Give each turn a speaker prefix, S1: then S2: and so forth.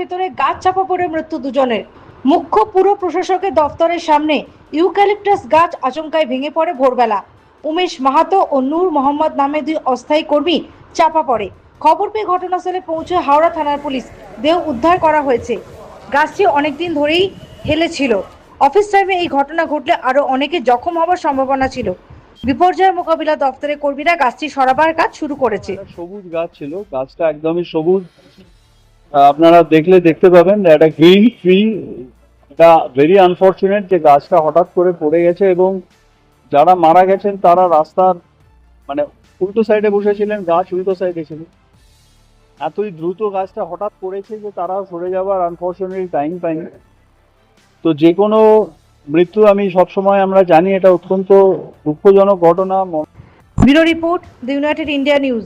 S1: ভেতরে গাছ চাপা পড়ে মৃত্যু দুজনের। মুখ্য পুর প্রশাসকের দফতরের সামনে ইউক্যালিপটাস গাছ আচমকায় ভেঙে পড়ে ভোরবেলা। উমেশ মাহাতো ও নূর মোহাম্মদ নামে দুই অস্থায়ী কর্মী চাপা পড়ে। খবর পেয়ে ঘটনাস্থলে পৌঁছে হাওড়া থানার পুলিশ দেহ উদ্ধার করা হয়েছে। গাছটি অনেকদিন ধরেই হেলেছিল। অফিস টাইমে এই ঘটনা ঘটলে আরও অনেকে জখম হওয়ার সম্ভাবনা ছিল। বিপর্যয় মোকাবিলা দপ্তরের কর্মীরা গাছটি সরাবার কাজ শুরু করেছে।
S2: সবুজ গাছ ছিল। গাছটা একদমই সবুজ। আপনারা দেখলে দেখতে পাবেন একটা গ্রিন ট্রি এটা ভেরি আনফর্চুনেট যে গাছটা হঠাৎ করে পড়ে গেছে এবং যারা মারা গেছেন তারা রাস্তার মানে উল্টো সাইডে বসেছিলেন, গাছ উল্টো সাইডে ছিল। এতই দ্রুত গাছটা হঠাৎ পড়েছে যে তারা সরে যাওয়ার আনফর্চুনেটলি টাইম পায়নি তো যে কোনো মৃত্যু আমি সবসময় আমরা জানি, এটা অত্যন্ত দুঃখজনক ঘটনা।
S1: Bureau report, the United India news.